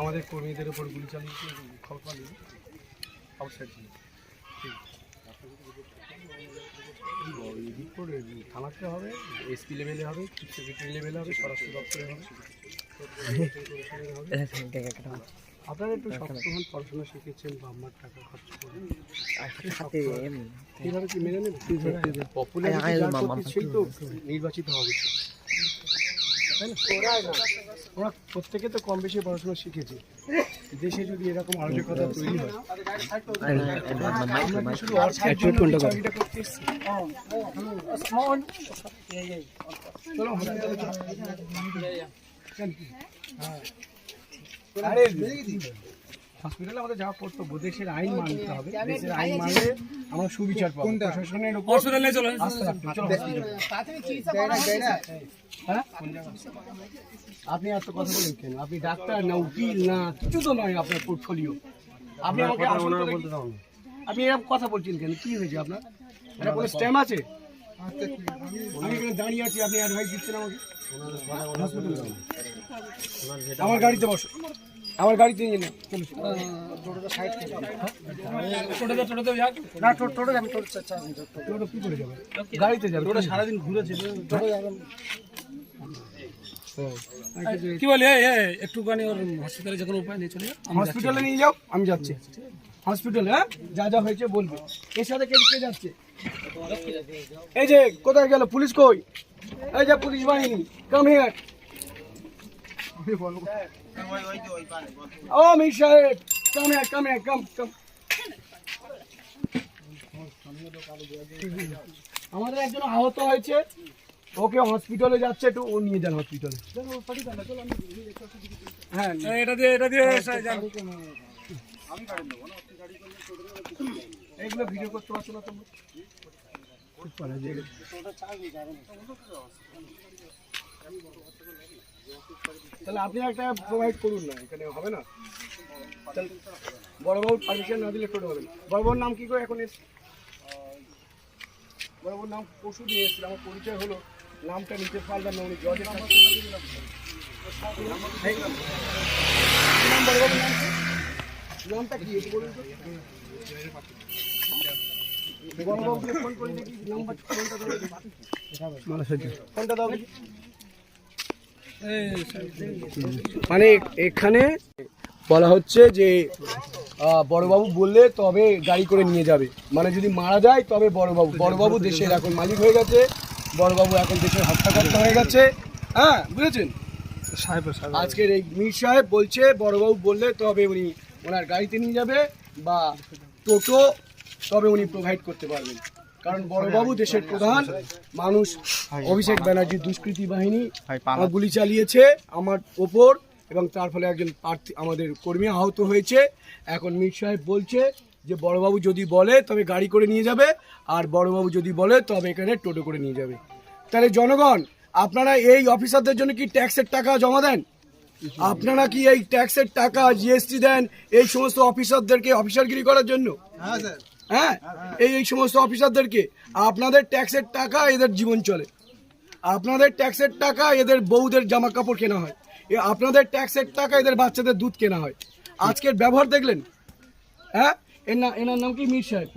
আমাদের কর্মীদের উপর গুলি চালিয়েছে খবর পালি আউটসাইড রিপোর্ট থানাতে হবে এসপি লেভেলে হবে সেক্রেটারি লেভেলে হবে স্বরাষ্ট্র দপ্তরে হবে। আপনারা একটু সবসময় পড়াশোনা শিখেছেন বা আমার টাকা খরচ করে এইভাবে কি মেনে নেবেন? পপুলারিটি সেই তো নির্বাচিত হবে। তাই না ওরা প্রত্যেকে তো কম বেশি পড়াশোনা শিখেছে দেশে যদি এরকম আলোচকতা তৈরি হয় শুধু অর্থের জন্য চাকরিটা করতে এসেছি? চলো হসপিটালে চলো। কেন কি? হ্যাঁ। আরে হসপিটালে আমাদের যাওয়া কর্তব্য দেশের আইন মানতে হবে। দেশের আইন মানলে আমরা সুবিচার পাবো। প্রশাসনের উপর হসপিটালে চলো। হ্যাঁ? আপনি এত কথা বলেন কেন? আপনি ডাক্তার না উকিল না কিছু তো নয় আপনার পোর্টফোলিও আপনি আমাকে আসল বলতে দাও আপনি এরকম কথা বলছেন কেন? কি হয়েছে আপনার? এটা কোনো স্ট্যাম আছে? আমি এখানে দাঁড়িয়ে আছি আপনি অ্যাডভাইস দিচ্ছেন আমাকে? আমার গাড়িতে বসো। আমার গাড়িতে নিয়ে না। টোটোতে যাক। না টোটো টোটো যাবে টোটো টোটো কি করে যাবে? গাড়িতে যাবে টোটো সারাদিন ঘুরেছে টোটো যাবে। কি বলি একটুখানি ওর হসপিটালে যে কোনো উপায় নেই চলে যাও। হসপিটালে নিয়ে যাও আমি যাচ্ছি। হসপিটালে হ্যাঁ? যা যা হয়েছে বলবে। এর সাথে কে কে যাচ্ছে? এই যে কোথায় গেল? পুলিশ কই? এই যে পুলিশ বাহিনী কাম হিয়ার ও মির সাহেব কাম হিয়ার কাম হিয়ার কাম কাম আমাদের একজন আহত হয়েছে। ওকে হসপিটালে যাচ্ছে একটু ও নিয়ে যান হসপিটালে হ্যাঁ এটা দিয়ে এটা দিয়ে যান। এইগুলো ভিডিও করতে পারছ না তোমরা? তাহলে আপনি একটা প্রোভাইড করুন না এখানে হবে না? তাহলে বড়বাবুর পারমিশন না দিলে টোটো হবে না। বড়বাবুর নাম কি করে এখন এসছে? বড়বাবুর নাম পশু দিয়ে এসেছিল আমার পরিচয় হলো নামটা নিতে পারলাম না উনি জজের নাম। বড়বাবুর নামটা কি একটু বলুন তো। বড়বাবুকে ফোন করে দেখি নাম্বার ফোনটা দাও। ফোনটা দাও। মানে এখানে বলা হচ্ছে যে বড়বাবু বললে তবে গাড়ি করে নিয়ে যাবে। মানে যদি মারা যায় তবে বড়বাবু বড়বাবু দেশের এখন মালিক হয়ে গেছে বড়বাবু এখন দেশের হত্যাকর্তা হয়ে গেছে। হ্যাঁ বুঝেছেন? আজকের এই মীর সাহেব বলছে বড়বাবু বললে তবে উনি ওনার গাড়িতে নিয়ে যাবে বা টোটো তবে উনি প্রোভাইড করতে পারবেন। কারণ বড়বাবু দেশের প্রধান মানুষ অভিষেক ব্যানার্জির দুষ্কৃতী বাহিনী আমার গুলি চালিয়েছে আমার ওপর এবং তার ফলে একজন প্রার্থী আমাদের কর্মী আহত হয়েছে। এখন মীর সাহেব বলছে যে বড়বাবু যদি বলে তবে গাড়ি করে নিয়ে যাবে আর বড়বাবু যদি বলে তবে এখানে টোটো করে নিয়ে যাবে। তাহলে জনগণ আপনারা এই অফিসারদের জন্য কি ট্যাক্সের টাকা জমা দেন? আপনারা কি এই ট্যাক্সের টাকা জিএসটি দেন এই সমস্ত অফিসারদেরকে অফিসারগিরি করার জন্য? হ্যাঁ এই এই সমস্ত অফিসারদেরকে আপনাদের ট্যাক্সের টাকা এদের জীবন চলে। আপনাদের ট্যাক্সের টাকা এদের বউদের জামা কাপড় কেনা হয়। আপনাদের ট্যাক্সের টাকা এদের বাচ্চাদের দুধ কেনা হয়। আজকের ব্যবহার দেখলেন? হ্যাঁ? এর না এনার নাম কি? মীর সাহেব।